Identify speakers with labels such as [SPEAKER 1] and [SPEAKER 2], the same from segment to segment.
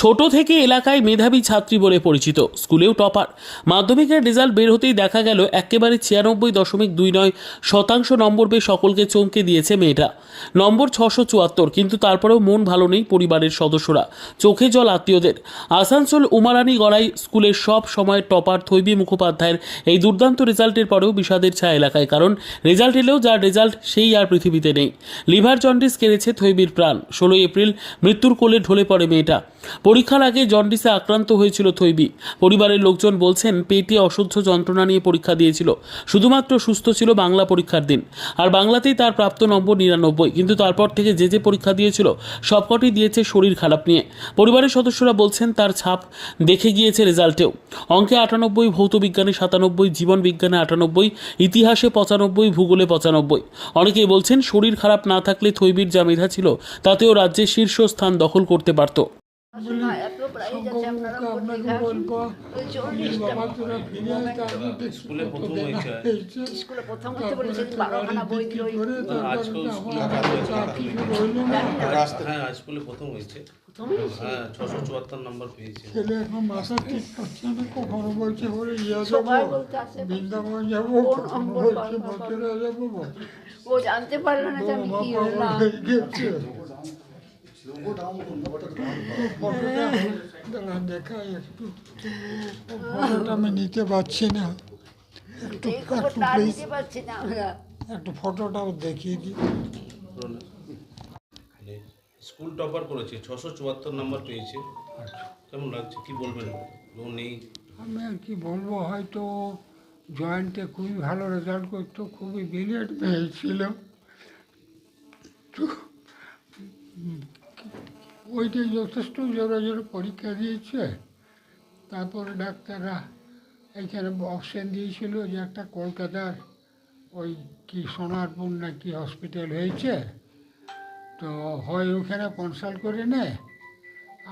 [SPEAKER 1] ছোট থেকে এলাকায় মেধাবী ছাত্রী বলে পরিচিত। স্কুলেও টপার। মাধ্যমিকের রেজাল্ট বের হতেই দেখা গেল একেবারে ছিয়ানব্বই দশমিক দুই নয় শতাংশ নম্বর পেয়ে সকলকে চমকে দিয়েছে মেয়েটা। নম্বর ছশো চুয়াত্তর, কিন্তু তারপরেও মন ভালো নেই পরিবারের সদস্যরা। চোখে জল আত্মীয়দের। আসানসোল উমারানি গড়াই স্কুলের সব সময় টপার থৈবী মুখোপাধ্যায়ের এই দুর্দান্ত রেজাল্টের পরেও বিষাদের ছায়া এলাকায়, কারণ রেজাল্ট এলেও যার রেজাল্ট সেই আর পৃথিবীতে নেই। লিভার জন্ডিস কেড়েছে থৈবীর প্রাণ। ষোলোই এপ্রিল মৃত্যুর কোলে ঢলে পড়ে মেয়েটা। পরীক্ষার আগে জন্ডিসে আক্রান্ত হয়েছিল থৈবি। পরিবারের লোকজন বলছেন, পেটে অসহ্য যন্ত্রণা নিয়ে পরীক্ষা দিয়েছিল। শুধুমাত্র সুস্থ ছিল বাংলা পরীক্ষার দিন। আর বাংলাতেই তার প্রাপ্ত নম্বর নিরানব্বই। কিন্তু তারপর থেকে যে যে পরীক্ষা দিয়েছিল, সবকটি দিয়েছে শরীর খারাপ নিয়ে। পরিবারের সদস্যরা বলছেন, তার ছাপ দেখে গিয়েছে রেজাল্টেও। অঙ্কে আটানব্বই, ভৌত বিজ্ঞানে সাতানব্বই, জীবন বিজ্ঞানে আটানব্বই, ইতিহাসে পঁচানব্বই, ভূগোলে পঁচানব্বই। অনেকেই বলছেন, শরীর খারাপ না থাকলে থৈবির যা মেধা ছিল, তাতেও রাজ্যের শীর্ষস্থান দখল করতে পারত।
[SPEAKER 2] স্কুলে প্রথম হয়েছে।
[SPEAKER 3] স্কুলে প্রথম হতে বলেছে বারোখানা বই দিল
[SPEAKER 2] স্কুলে হ্যাঁ স্কুলে প্রথম হয়েছে। হ্যাঁ ছশো চুয়াত্তর নম্বর পেয়েছে।
[SPEAKER 4] ছেলে এখন মাথা ঠিক করছে না কখনো বলছে বলে ইয়ে যাব বৃন্দাবন যাব বলছে বছরে যাব।
[SPEAKER 3] ও জানতে পারল না যে আমি কি হলাম।
[SPEAKER 4] গেছে। ফটোটা আমি নিতে পারছি না একটু একটু ফটোটাও দেখিয়ে দিই
[SPEAKER 2] স্কুল টপার করেছে ছশো চুয়াত্তর নম্বর পেয়েছে। কেমন লাগছে? কি বলবেন? নেই।
[SPEAKER 4] আমি আর কি বলব হয়তো জয়েন্টে খুবই ভালো রেজাল্ট করতো খুবই ব্রিলিয়েন্ট তো উম, ওইটা যথেষ্ট জোরে জোরে পরীক্ষা দিয়েছে। তারপরে ডাক্তাররা এখানে অপশন দিয়েছিল যে একটা কলকাতার ওই কি সোনারপুর না কি হসপিটাল হয়েছে। তো হয় ওখানে কনসাল্ট করে নে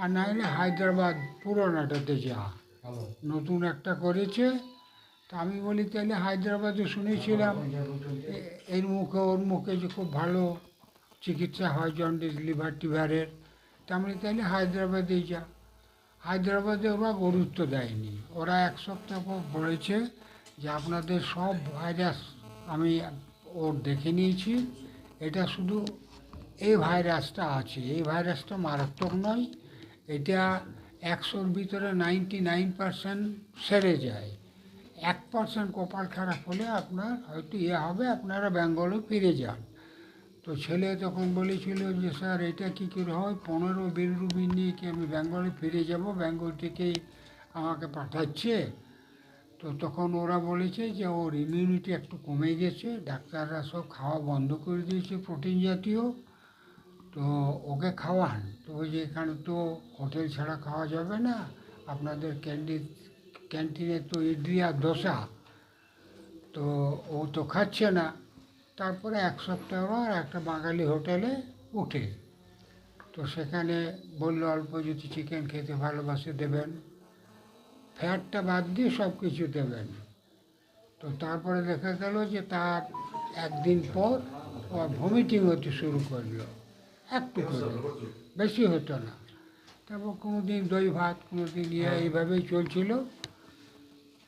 [SPEAKER 4] আর না হলে হায়দ্রাবাদ পুরোনাটাতে যা। নতুন একটা করেছে। তা আমি বলি তাহলে হায়দ্রাবাদে শুনেছিলাম এর মুখে ওর মুখে যে খুব ভালো চিকিৎসা হয় জন্ডিস লিভার টিভারের। তা আমি তাহলে হায়দ্রাবাদেই যা। হায়দ্রাবাদে ওরা গুরুত্ব দেয়নি। ওরা এক সপ্তাহ পর বলেছে যে আপনাদের সব ভাইরাস আমি ওর দেখে নিয়েছি। এটা শুধু এই ভাইরাসটা আছে। এই ভাইরাসটা মারাত্মক নয়। এটা একশোর ভিতরে নাইনটি নাইন পার্সেন্ট সেরে যায়। এক পার্সেন্ট কপাল খারাপ হলে আপনার হয়তো ইয়ে হবে, আপনারা বেঙ্গলে ফিরে যান। তো ছেলে তখন বলেছিল যে, স্যার, এটা কী করে হয়? পনেরো বিলরুবিন নিয়ে কি আমি বেঙ্গলে ফিরে যাব? বেঙ্গল থেকেই আমাকে পাঠাচ্ছে? তো তখন ওরা বলেছে যে, ওর ইমিউনিটি একটু কমে গেছে। ডাক্তাররা সব খাওয়া বন্ধ করে দিয়েছে প্রোটিন জাতীয়। তো ওকে খাওয়ান। তো ওই যে এখানে তো হোটেল ছাড়া খাওয়া যাবে না। আপনাদের ক্যান্টিন ক্যান্টিনে তো ইডলি আর ধোসা তো ও তো খাচ্ছে না। তারপরে এক সপ্তাহ পর একটা বাঙালি হোটেলে উঠে। তো সেখানে বলল অল্প যদি চিকেন খেতে ভালোবাসে দেবেন। ফ্যাটটা বাদ দিয়ে সব কিছু দেবেন। তো তারপরে দেখা গেল যে তার একদিন পর ও ভমিটিং হতে শুরু করল। একটু করে বেশি হতো না। তারপর কোনো দিন দই ভাত কোনো দিন ইয়ে এইভাবেই চলছিল।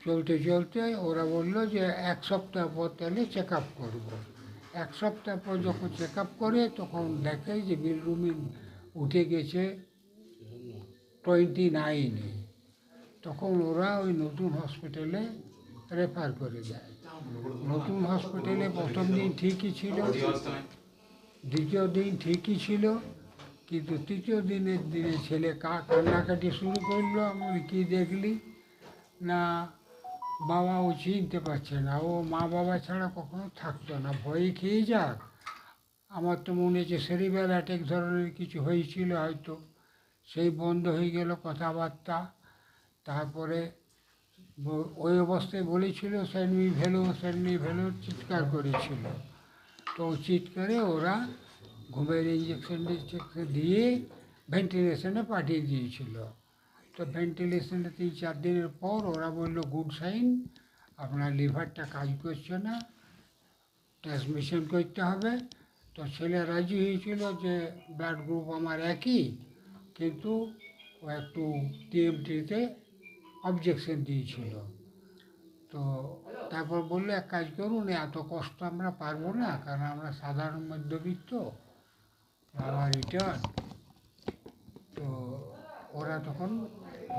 [SPEAKER 4] চলতে চলতে ওরা বলল যে এক সপ্তাহ পর তাহলে চেক আপ করব। এক সপ্তাহ পর যখন চেক আপ করে, তখন দেখে যে বিলরুমিন উঠে গেছে টোয়েন্টি নাইনে। তখন ওরা ওই নতুন হসপিটালে রেফার করে দেয়। নতুন হসপিটালে প্রথম দিন ঠিকই ছিল। দ্বিতীয় দিন ঠিকই ছিল। কিন্তু তৃতীয় দিনের দিনে ছেলে কা, কান্নাকাটি শুরু করল। আমি কী দেখলি? না বাবা ও চিনতে পারছে না। ও মা বাবা ছাড়া কখনো থাকতো না। ভয়ে খেয়ে যাক। আমার তো মনে হচ্ছে সেরিবেল অ্যাটেক ধরনের কিছু হয়েছিল হয়তো। সেই বন্ধ হয়ে গেল কথাবার্তা। তারপরে ওই অবস্থায় বলেছিল স্যান্ডমি ভেলো স্যান্ডমি ভেলো চিৎকার করেছিল। তো চিৎকারে ওরা ঘুমের ইঞ্জেকশন দিয়ে ভেন্টিলেশনে পাঠিয়ে দিয়েছিল। তো ভেন্টিলেশনে তিন চার দিনের পর ওরা বলল গুড সাইন আপনার লিভারটা কাজ করছে না ট্রান্সমিশন করতে হবে। তো ছেলে রাজি হয়েছিল যে ব্লাড গ্রুপ আমার একই, কিন্তু ও একটু টিএমটিতে অবজেকশন দিয়েছিল। তো তারপর বলল, এক কাজ করুন, এত কষ্ট আমরা পারব না, কারণ আমরা সাধারণ মধ্যবিত্ত, আমার রিটার্ন তো ওরা তখন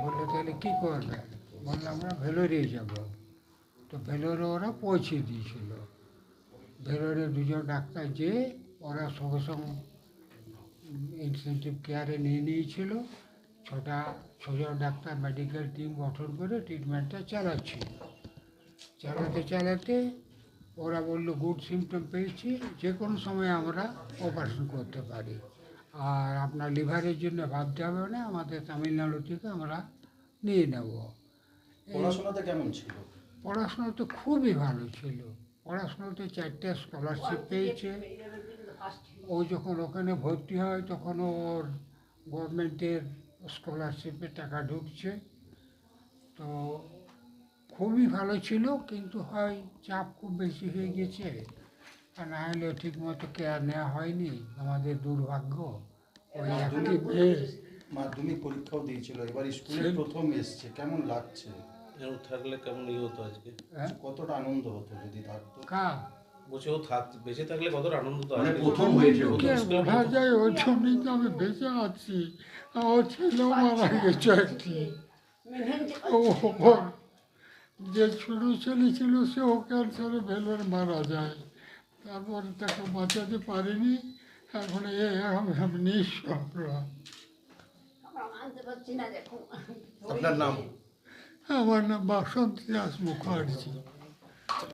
[SPEAKER 4] বলল, তাহলে কী করবে? বলল আমরা ভেলোরে যাব। তো ভেলোরে ওরা পৌঁছে দিয়েছিল। ভেলোরে দুজন ডাক্তার যেয়ে ওরা সঙ্গে সঙ্গে ইনসেন্টিভ কেয়ারে নিয়ে নিয়েছিল। ছটা, ছজন ডাক্তার মেডিকেল টিম গঠন করে ট্রিটমেন্টটা চালাচ্ছিল চালাতে চালাতে ওরা বলল গুড সিমটম পেয়েছি যে কোনো সময় আমরা অপারেশন করতে পারি। আর আপনার লিভারের জন্য ভাবতে হবে না আমাদের তামিলনাড়ু থেকে আমরা নিয়ে নেব।
[SPEAKER 5] পড়াশোনাতে কেমন ছিল?
[SPEAKER 4] পড়াশোনা তো খুবই ভালো ছিল। পড়াশোনাতে চারটে স্কলারশিপ পেয়েছে। ও যখন ওখানে ভর্তি হয় তখন ওর গভর্নমেন্টের স্কলারশিপে টাকা ঢুকছে। তো খুবই ভালো ছিল কিন্তু হয় চাপ খুব বেশি হয়ে গেছে। আর না হলে ঠিক মতো কেয়ার নেওয়া হয়নি। আমাদের দুর্ভাগ্য। ওই একটি
[SPEAKER 5] মাধ্যমিক পরীক্ষাও দিয়েছিল। এবার স্কুলে প্রথম এসছে। কেমন লাগছে?
[SPEAKER 2] এরকম থাকলে কেমন ইয়ে হতো আজকে?
[SPEAKER 4] হ্যাঁ,
[SPEAKER 5] কতটা আনন্দ হতো যদি থাকতো?
[SPEAKER 2] ও থাক বেঁচে থাকলে কতটা আনন্দ তো
[SPEAKER 5] মানে প্রথম হয়েছে
[SPEAKER 4] বোঝা যায় ওই জন্যই তো আমি বেঁচে আছি। ছেলেও মারা গেছে একটি ও যে ছোট ছেলে ছিল সেও ক্যান্সারে ভেলোর মারা যায়। তারপরে তাকে বাঁচাতে পারিনি এখন এ আমি আমি নিঃস্ব
[SPEAKER 5] আপনার নাম?
[SPEAKER 4] আমার নাম বাসন্তী দাস মুখার্জি।